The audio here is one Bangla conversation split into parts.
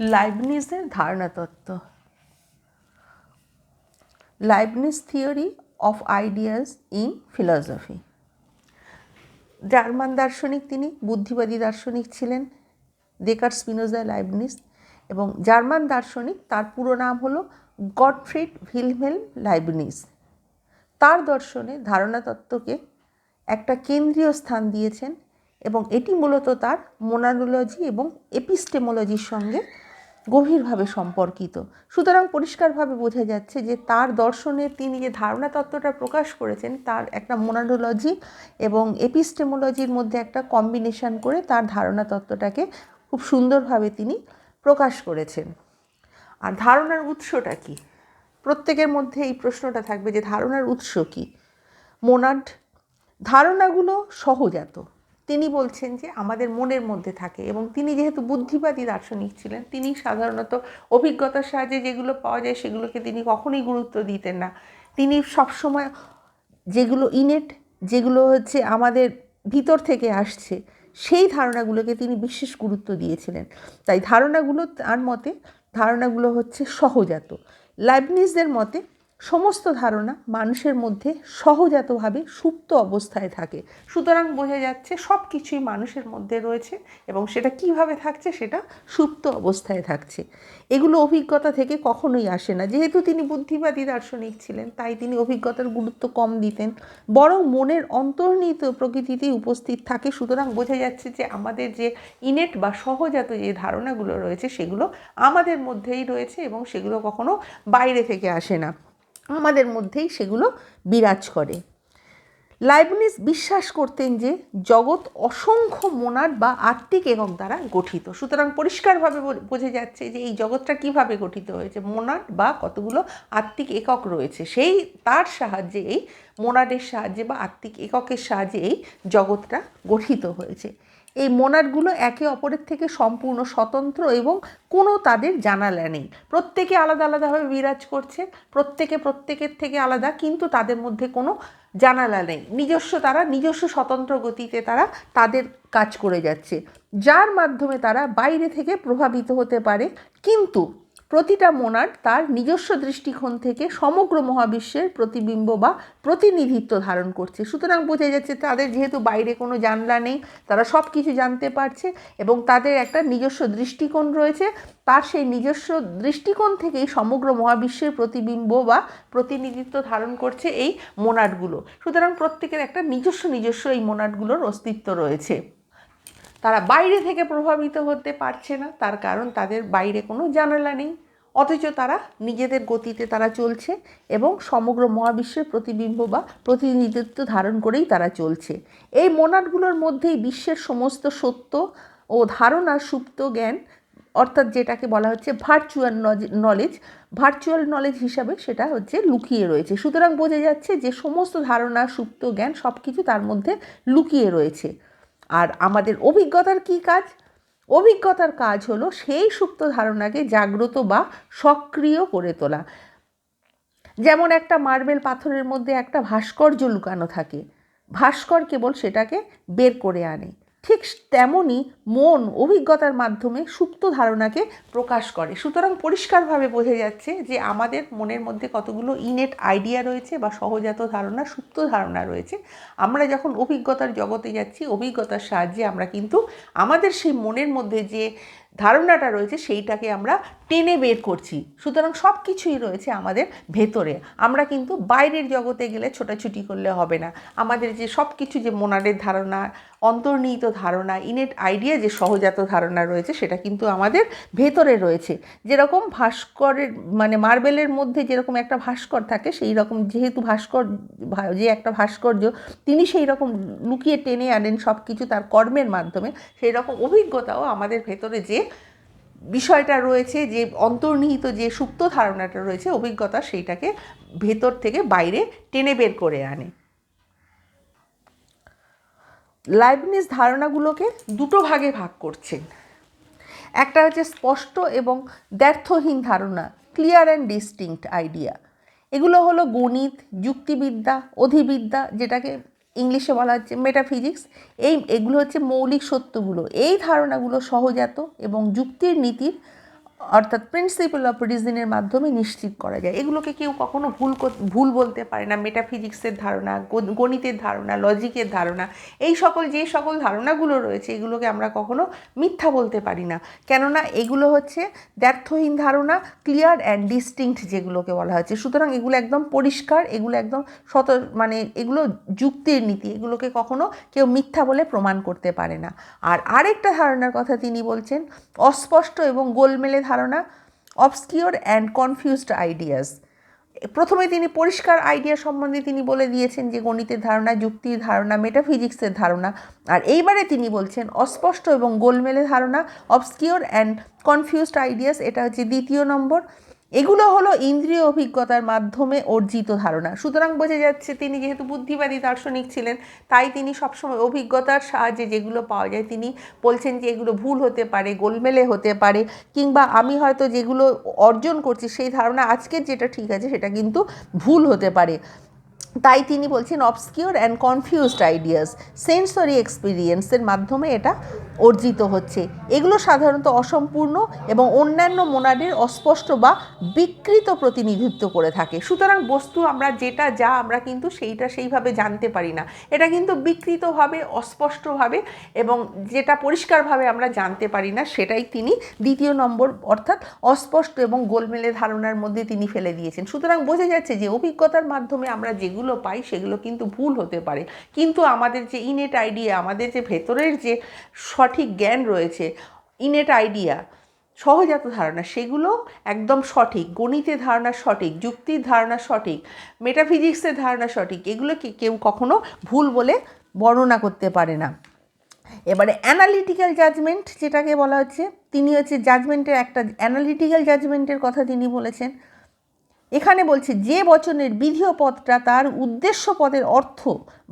লাইবনিজের ধারণা তত্ত্ব। Leibniz theory of ideas in philosophy German দার্শনিক তিনি, বুদ্ধিবাদী দার্শনিক ছিলেন, ডেকার স্পিনোজা লাইবনিজ এবং জার্মান দার্শনিক তার পুরো নাম হলো গডফ্রিড ভিলহেলম লাইবনিজ তার দর্শনে ধারণা তত্ত্বকে একটা কেন্দ্রীয় স্থান দিয়েছেন এবং এটি মূলত তার মোনারোলজি এবং এপিস্টেমোলজির সঙ্গে গভীরভাবে সম্পর্কিত। সুতরাং পরিষ্কারভাবে বোঝা যাচ্ছে যে তার দর্শনে তিনি যে ধারণা তত্ত্বটা প্রকাশ করেছেন, তার একটা মোনারোলজি এবং এপিস্টেমোলজির মধ্যে একটা কম্বিনেশন করে তার ধারণা তত্ত্বটাকে খুব সুন্দরভাবে তিনি প্রকাশ করেছেন। আর ধারণার উৎসটা কী? প্রত্যেকের মধ্যে এই প্রশ্নটা থাকবে যে ধারণার উৎস কী? মোনাড, ধারণাগুলো সহজাত। তিনি বলছেন যে আমাদের মনের মধ্যে থাকে এবং তিনি যেহেতু বুদ্ধিবাদী দার্শনিক ছিলেন, তিনি সাধারণত অভিজ্ঞতার সাহায্যে যেগুলো পাওয়া যায় সেগুলোকে তিনি কখনোই গুরুত্ব দিতেন না। তিনি সবসময় যেগুলো ইনেট যেগুলো হচ্ছে আমাদের ভিতর থেকে আসছে, সেই ধারণাগুলোকে তিনি বিশেষ গুরুত্ব দিয়েছিলেন। তাই ধারণাগুলো তার মতে, ধারণাগুলো হচ্ছে সহজাত। লাইবনিজদের মতে সমস্ত ধারণা মানুষের মধ্যে সহজাতভাবে সুপ্ত অবস্থায় থাকে। সুতরাং বোঝা যাচ্ছে সব কিছুই মানুষের মধ্যে রয়েছে এবং সেটা কীভাবে থাকছে সেটা সুপ্ত অবস্থায় থাকছে। এগুলো অভিজ্ঞতা থেকে কখনোই আসে না। যেহেতু তিনি বুদ্ধিবাদী দার্শনিক ছিলেন, তাই তিনি অভিজ্ঞতার গুরুত্ব কম দিতেন, বরং মনের অন্তর্নিহিত প্রকৃতিতেই উপস্থিত থাকে। সুতরাং বোঝা যাচ্ছে যে আমাদের যে ইনেট বা সহজাত যে ধারণাগুলো রয়েছে, সেগুলো আমাদের মধ্যেই রয়েছে এবং সেগুলো কখনো বাইরে থেকে আসে না। আমাদের মধ্যেই সেগুলো বিরাজ করে। লাইবনিজ বিশ্বাস করতেন যে জগৎ অসংখ্য মোনাড বা আত্মিক একক দ্বারা গঠিত। সুতরাং পরিষ্কারভাবে বোঝা যাচ্ছে যে এই জগৎটা কীভাবে গঠিত হয়েছে? মোনাড বা কতগুলো আত্মিক একক রয়েছে? সেই, তার সাহায্যে এই মোনাডের সাহায্যে বা আত্মিক এককের সাহায্যে এই জগৎটা গঠিত হয়েছে। এই মোনারগুলো একে অপরের থেকে সম্পূর্ণ স্বতন্ত্র এবং কোনো তাদের জানালা নেই। প্রত্যেকে আলাদা আলাদাভাবে বিরাজ করছে, প্রত্যেকে প্রত্যেকের থেকে আলাদা, কিন্তু তাদের মধ্যে কোনো জানালা নেই। নিজস্ব তারা, নিজস্ব স্বতন্ত্র গতিতে তারা তাদের কাজ করে যাচ্ছে, যার মাধ্যমে তারা বাইরে থেকে প্রভাবিত হতে পারে। কিন্তু প্রতিটা মোনাড তার নিজস্ব দৃষ্টিকোণ থেকে সমগ্র মহাবিশ্বের প্রতিবিম্ব বা প্রতিনিধিত্ব ধারণ করছে। সুতরাং বোঝা যাচ্ছে তাদের যেহেতু বাইরে কোনো জানলা নেই, তারা সব কিছু জানতে পারছে এবং তাদের একটা নিজস্ব দৃষ্টিকোণ রয়েছে। তার সেই নিজস্ব দৃষ্টিকোণ থেকেই সমগ্র মহাবিশ্বের প্রতিবিম্ব বা প্রতিনিধিত্ব ধারণ করছে এই মোনাডগুলো সুতরাং প্রত্যেকের একটা নিজস্ব নিজস্ব এই মোনাডগুলোর অস্তিত্ব রয়েছে। তারা বাইরে থেকে প্রভাবিত হতে পারছে না। তার কারণ তাদের বাইরে কোনো জানালা নেই। অথচ তারা নিজেদের গতিতে তারা চলছে এবং সমগ্র মহাবিশ্বের প্রতিবিম্ব বা প্রতিনিধিত্ব ধারণ করেই তারা চলছে। এই মোনাটগুলোর মধ্যেই বিশ্বের সমস্ত সত্য ও ধারণার সুপ্ত জ্ঞান, অর্থাৎ যেটাকে বলা হচ্ছে ভার্চুয়াল নলেজ ভার্চুয়াল নলেজ হিসাবে সেটা হচ্ছে লুকিয়ে রয়েছে। সুতরাং বোঝা যাচ্ছে যে সমস্ত ধারণা, সুপ্ত জ্ঞান সব কিছু তার মধ্যে লুকিয়ে রয়েছে। আর আমাদের অভিজ্ঞতার কি কাজ? অভিজ্ঞতার কাজ হলো সেই সুপ্ত ধারণাকে জাগ্রত বা সক্রিয় করে তোলা। যেমন একটা মার্বেল পাথরের মধ্যে একটা ভাস্কর্য লুকানো থাকে। ভাস্কর কেবল সেটাকে বের করে আনে। ঠিক তেমনই মন, অভিজ্ঞতার মাধ্যমে সুপ্ত ধারণাকে প্রকাশ করে। সুতরাং পরিষ্কারভাবে বোঝা যাচ্ছে যে আমাদের মনের মধ্যে কতগুলো ইনেট আইডিয়া রয়েছে বা সহজাত ধারণা, সুপ্ত ধারণা রয়েছে। আমরা যখন অভিজ্ঞতার জগতে যাচ্ছি, অভিজ্ঞতার সাহায্যে আমরা কিন্তু আমাদের সেই মনের মধ্যে যে ধারণাটা রয়েছে সেইটাকে আমরা টেনে বের করছি। সুতরাং সব কিছুই রয়েছে আমাদের ভেতরে। আমরা কিন্তু বাইরের জগতে গেলে ছোটাছুটি করলে হবে না। আমাদের যে সব কিছু যে মোনারের ধারণা, অন্তর্নিহিত ধারণা ইনেট আইডিয়া যে সহজাত ধারণা রয়েছে, সেটা কিন্তু আমাদের ভেতরে রয়েছে। যেরকম ভাস্করের মানে মার্বেলের মধ্যে যেরকম একটা ভাস্কর থাকে সেই রকম যেহেতু ভাস্কর, যে একটা ভাস্কর্য, তিনি সেই রকম লুকিয়ে টেনে আনেন সব কিছু তার কর্মের মাধ্যমে সেই রকম অভিজ্ঞতাও আমাদের ভেতরে যে বিষয়টা রয়েছে যে, অন্তর্নিহিত যে সুপ্ত ধারণাটা রয়েছে, অভিজ্ঞতা সেইটাকে ভেতর থেকে বাইরে টেনে বের করে আনে। লাইবনিস ধারণাগুলোকে দুটো ভাগে ভাগ করছেন। একটা হচ্ছে স্পষ্ট এবং দ্ব্যর্থহীন ধারণা ক্লিয়ার অ্যান্ড ডিস্টিংক্ট আইডিয়া এগুলো হলো গণিত, যুক্তিবিদ্যা, অধিবিদ্যা, যেটাকে ইংলিশে বলা হচ্ছে মেটাফিজিক্স এই, এগুলো হচ্ছে মৌলিক সত্যগুলো। এই ধারণাগুলো সহজাত এবং যুক্তির নীতির অর্থাৎ প্রিন্সিপাল অফ রিজনের মাধ্যমে নিশ্চিত করা যায়। এগুলোকে কেউ কখনো ভুল ভুল বলতে পারে না। মেটাফিজিক্সের ধারণা গণিতের ধারণা লজিকের ধারণা, এই সকল, যে সকল ধারণাগুলো রয়েছে, এগুলোকে আমরা কখনো মিথ্যা বলতে পারি না। কেননা এগুলো হচ্ছে দ্ব্যর্থহীন ধারণা ক্লিয়ার অ্যান্ড ডিস্টিংক্ট যেগুলোকে বলা হচ্ছে। সুতরাং এগুলো একদম পরিষ্কার, এগুলো একদম সত মানে এগুলো যুক্তির নীতি। এগুলোকে কখনো কেউ মিথ্যা বলে প্রমাণ করতে পারে না। আর আরেকটা ধারণার কথা তিনি বলছেন, অস্পষ্ট এবং গোলমেলে ধারণা অবস্কিওর অ্যান্ড কনফিউজড আইডিয়াস প্রথমে তিনি পরিষ্কার আইডিয়া সম্বন্ধে তিনি বলে দিয়েছেন যে, গণিতের ধারণা, যুক্তির ধারণা মেটাফিজিক্সের ধারণা। আর এইবারে তিনি বলছেন, অস্পষ্ট এবং গোলমেলে ধারণা অবস্কিওর অ্যান্ড কনফিউজড আইডিয়াস এটা হচ্ছে দ্বিতীয় নম্বর। এগুলো হলো ইন্দ্রিয় অভিজ্ঞতার মাধ্যমে অর্জিত ধারণা। সুতরাং বোঝা যাচ্ছে তিনি যেহেতু বুদ্ধিবাদী, দার্শনিক ছিলেন, তাই তিনি সবসময় অভিজ্ঞতার সাহায্যে যেগুলো পাওয়া যায়, তিনি বলছেন যে এগুলো ভুল হতে পারে, গোলমেলে হতে পারে, কিংবা আমি হয়তো যেগুলো অর্জন করছি, সেই ধারণা আজকের যেটা ঠিক আছে, সেটা কিন্তু ভুল হতে পারে। তাই তিনি বলছেন obscure and confused ideas sensory এক্সপিরিয়েন্সের মাধ্যমে এটা অর্জিত হচ্ছে। এগুলো সাধারণত অসম্পূর্ণ এবং অন্যান্য মোনাডের অস্পষ্ট বা বিকৃত প্রতিনিধিত্ব করে থাকে। সুতরাং বস্তু আমরা যেটা যা, আমরা কিন্তু সেইটা সেইভাবে জানতে পারি না। এটা কিন্তু বিকৃতভাবে, অস্পষ্টভাবে এবং যেটা পরিষ্কারভাবে আমরা জানতে পারি না, সেটাই তিনি দ্বিতীয় নম্বর অর্থাৎ অস্পষ্ট এবং গোলমেলে ধারণার মধ্যে তিনি ফেলে দিয়েছেন। সুতরাং বোঝা যাচ্ছে যে অভিজ্ঞতার মাধ্যমে আমরা যেগুলো পাই সেগুলো কিন্তু ভুল হতে পারে। কিন্তু আমাদের যে ইনেট আইডিয়া আমাদের যে ভেতরের যে সঠিক জ্ঞান রয়েছে ইনেট আইডিয়া সহজাত ধারণা, সেগুলো একদম সঠিক। গণিতের ধারণা সঠিক, যুক্তির ধারণা সঠিক মেটাফিজিক্সের ধারণা সঠিক, এগুলোকে কেউ কখনো ভুল বলে বর্ণনা করতে পারে না। এবারে অ্যানালিটিক্যাল জাজমেন্ট যেটাকে বলা হচ্ছে, তিনি হচ্ছে জাজমেন্টের একটা অ্যানালিটিক্যাল জাজমেন্টের কথা তিনি বলেছেন। এখানে বলছে, যে বচনের বিধেয় পদটা তার উদ্দেশ্য পদের অর্থ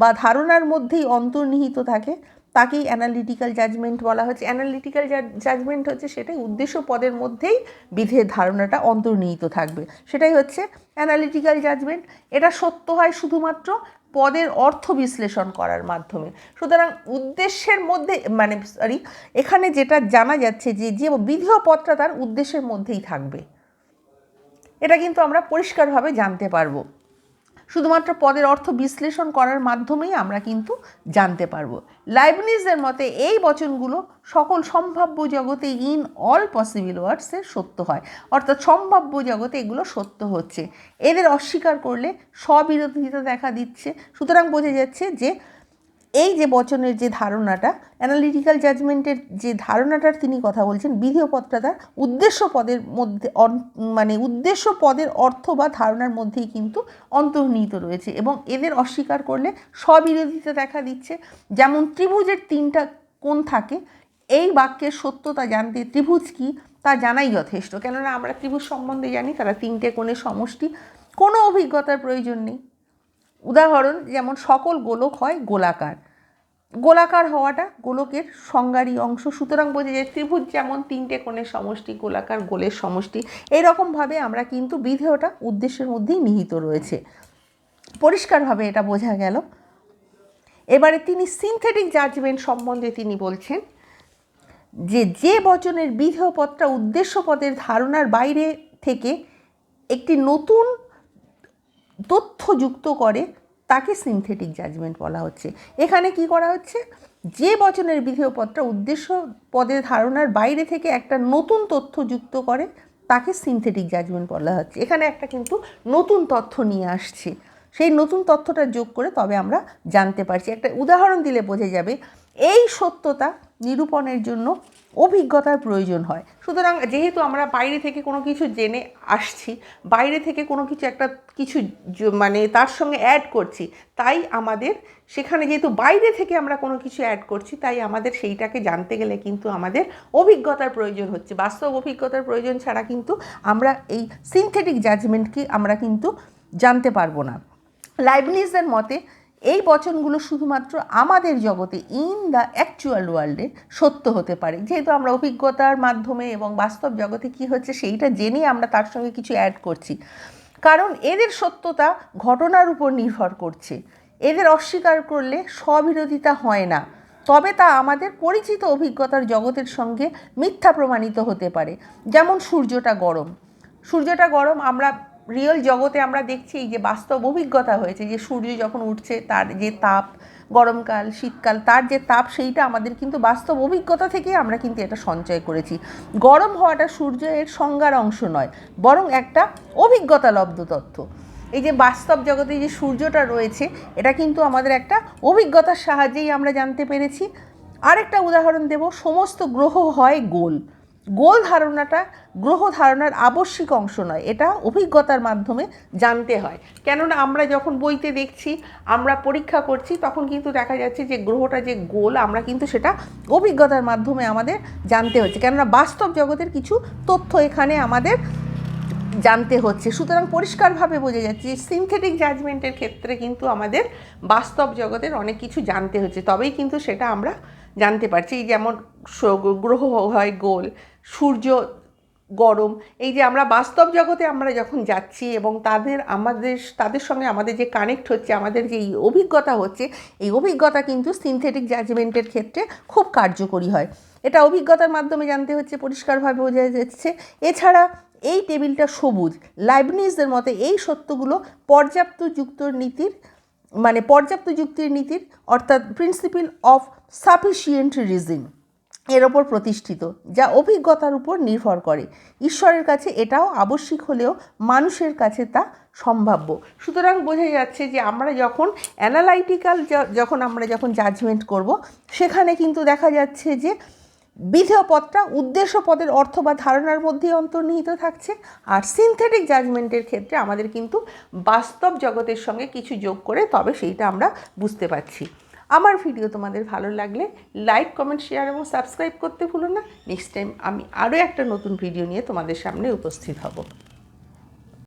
বা ধারণার মধ্যেই অন্তর্নিহিত থাকে, তাকেই অ্যানালিটিক্যাল জাজমেন্ট বলা হচ্ছে অ্যানালিটিক্যাল জাজমেন্ট হচ্ছে সেটাই উদ্দেশ্য পদের মধ্যেই বিধের ধারণাটা অন্তর্নিহিত থাকবে। সেটাই হচ্ছে অ্যানালিটিক্যাল জাজমেন্ট এটা সত্য হয় শুধুমাত্র পদের অর্থ বিশ্লেষণ করার মাধ্যমে। সুতরাং উদ্দেশ্যের মধ্যে মানে সরি এখানে যেটা জানা যাচ্ছে যে যে বিধেয় পদটা তার উদ্দেশ্যের মধ্যেই থাকবে। এটা কিন্তু আমরা পরিষ্কারভাবে জানতে পারব। শুধুমাত্র পদের অর্থ বিশ্লেষণ করার মাধ্যমেই আমরা কিন্তু জানতে পারব। লাইবনিজের মতে এই বচনগুলো সকল সম্ভাব্য জগতে ইন অল পসিবল ওয়ার্ডসের সত্য হয়। অর্থাৎ সম্ভাব্য জগতে এগুলো সত্য হচ্ছে। এদের অস্বীকার করলে স্ববিরোধিতা দেখা দিচ্ছে। সুতরাং বোঝা যাচ্ছে যে এই যে বচনের যে ধারণাটা অ্যানালিটিক্যাল জাজমেন্টের যে ধারণাটার তিনি কথা বলছেন, বিধেয় পদটা তার উদ্দেশ্য পদের মধ্যে মানে উদ্দেশ্য পদের অর্থ বা ধারণার মধ্যেই কিন্তু অন্তর্নিহিত রয়েছে এবং এদের অস্বীকার করলে স্ববিরোধিতা দেখা দিচ্ছে। যেমন ত্রিভুজের তিনটা কোণ থাকে, এই বাক্যের সত্যতা জানতে ত্রিভুজ কি তা জানাই যথেষ্ট। কেননা আমরা ত্রিভুজ সম্বন্ধে জানি, তারা তিনটে কোণের সমষ্টি। কোনো অভিজ্ঞতার প্রয়োজন নেই। উদাহরণ, যেমন সকল গোলক হয় গোলাকার। গোলাকার হওয়াটা গোলকের সংজ্ঞারই অংশ। সুতরাং বোঝা যায় ত্রিভুজ যেমন তিনটে কোণের সমষ্টি, গোলাকার গোলের সমষ্টি এইরকমভাবে আমরা কিন্তু বিধেয়টা উদ্দেশ্যের মধ্যেই নিহিত রয়েছে। পরিষ্কারভাবে এটা বোঝা গেল। এবারে তিনি সিনথেটিক জাজমেন্ট সম্বন্ধে তিনি বলছেন যে যে বচনের বিধেয় পদটা উদ্দেশ্য পদের ধারণার বাইরে থেকে একটি নতুন তথ্য যুক্ত করে তাকে সিনথেটিক জাজমেন্ট বলা হচ্ছে। এখানে কি করা হচ্ছে? যে বচনের বিধেয় পদটা উদ্দেশ্য পদের ধারণার বাইরে থেকে একটা নতুন তথ্য যুক্ত করে তাকে সিনথেটিক জাজমেন্ট বলা হচ্ছে। এখানে একটা কিন্তু নতুন তথ্য নিয়ে আসছে। সেই নতুন তথ্যটা যোগ করে তবে আমরা জানতে পারছি। একটা উদাহরণ দিলে বোঝা যাবে, এই সত্যতা নিরূপণের জন্য অভিজ্ঞতার প্রয়োজন হয়। সুতরাং যেহেতু আমরা বাইরে থেকে কোনো কিছু জেনে আসছি, বাইরে থেকে কোনো কিছু একটা কিছু মানে তার সঙ্গে অ্যাড করছি, তাই আমাদের সেখানে যেহেতু বাইরে থেকে আমরা কোনো কিছু অ্যাড করছি, তাই আমাদের সেইটাকে জানতে গেলে কিন্তু আমাদের অভিজ্ঞতার প্রয়োজন হচ্ছে। বাস্তব অভিজ্ঞতার প্রয়োজন ছাড়া কিন্তু আমরা এই সিনথেটিক জাজমেন্টকে আমরা কিন্তু জানতে পারব না। লাইবনিজের মতে এই বচনগুলো শুধুমাত্র আমাদের জগতে ইন দ্য অ্যাকচুয়াল ওয়ার্ল্ডে সত্য হতে পারে। যেহেতু আমরা অভিজ্ঞতার মাধ্যমে এবং বাস্তব জগতে কি হচ্ছে সেইটা জেনে আমরা তার সঙ্গে কিছু অ্যাড করছি। কারণ এদের সত্যতা ঘটনার উপর নির্ভর করছে। এদের অস্বীকার করলে স্ববিরোধিতা হয় না। তবে তা আমাদের পরিচিত অভিজ্ঞতার জগতের সঙ্গে মিথ্যা প্রমাণিত হতে পারে। যেমন সূর্যটা গরম। সূর্যটা গরম আমরা রিয়েল জগতে আমরা দেখছি যে বাস্তব অভিজ্ঞতা হয়েছে যে সূর্য যখন উঠছে, তার যে তাপ, গরমকাল, শীতকাল, তার যে তাপ, সেইটা আমাদের কিন্তু বাস্তব অভিজ্ঞতা থেকে আমরা কিন্তু এটা সঞ্চয় করেছি। গরম হওয়াটা সূর্যের সংজ্ঞার অংশ নয়, বরং একটা অভিজ্ঞতালব্ধ তথ্য। এই যে বাস্তব জগতে যে সূর্যটা রয়েছে, এটা কিন্তু আমাদের একটা অভিজ্ঞতার সাহায্যেই আমরা জানতে পেরেছি। আরেকটা উদাহরণ দেব, সমস্ত গ্রহ হয় গোল। গোল ধারণাটা গ্রহ ধারণার আবশ্যিক অংশ নয়, এটা অভিজ্ঞতার মাধ্যমে জানতে হয়। কেননা আমরা যখন বইতে দেখছি, আমরা পরীক্ষা করছি, তখন কিন্তু দেখা যাচ্ছে যে গ্রহটা যে গোল, আমরা কিন্তু সেটা অভিজ্ঞতার মাধ্যমে আমাদের জানতে হচ্ছে। কেননা বাস্তব জগতের কিছু তথ্য এখানে আমাদের জানতে হচ্ছে। সুতরাং পরিষ্কারভাবে বোঝা যাচ্ছে সিনথেটিক জাজমেন্টের ক্ষেত্রে কিন্তু আমাদের বাস্তব জগতের অনেক কিছু জানতে হচ্ছে। তবেই কিন্তু সেটা আমরা জানতে পারছি। যেমন গ্রহ হয় গোল, সূর্য গরম, এই যে আমরা বাস্তব জগতে আমরা যখন যাচ্ছি এবং তাদের আমাদের, তাদের সঙ্গে আমাদের যে কানেক্ট হচ্ছে, আমাদের যে এই অভিজ্ঞতা হচ্ছে, এই অভিজ্ঞতা কিন্তু সিনথেটিক জাজমেন্টের ক্ষেত্রে খুব কার্যকরী হয়। এটা অভিজ্ঞতার মাধ্যমে জানতে হচ্ছে, পরিষ্কারভাবে বোঝা যাচ্ছে। এছাড়া এই টেবিলটা সবুজ লাইবনিজদের মতে এই সত্যগুলো পর্যাপ্ত যুক্ত নীতির মানে পর্যাপ্ত যুক্তির নীতির, অর্থাৎ প্রিন্সিপাল অফ সাফিসিয়েন্ট রিজন এর ওপর প্রতিষ্ঠিত, যা অভিজ্ঞতার উপর নির্ভর করে। ঈশ্বরের কাছে এটাও আবশ্যিক হলেও মানুষের কাছে তা সম্ভাব্য। সুতরাং বোঝা যাচ্ছে যে আমরা যখন অ্যানালাইটিক্যাল যখন আমরা যখন জাজমেন্ট করব, সেখানে কিন্তু দেখা যাচ্ছে যে বিধেয় পদটা উদ্দেশ্য পদের অর্থ বা ধারণার মধ্যেই অন্তর্নিহিত থাকছে। আর সিনথেটিক জাজমেন্টের ক্ষেত্রে আমাদের কিন্তু বাস্তব জগতের সঙ্গে কিছু যোগ করে তবে সেইটা আমরা বুঝতে পারছি। আমার ভিডিও তোমাদের ভালো লাগলে লাইক কমেন্ট শেয়ার এবং সাবস্ক্রাইব করতে ভুলো না। নেক্সট টাইম আমি আরও একটা নতুন ভিডিও নিয়ে তোমাদের সামনে উপস্থিত হব।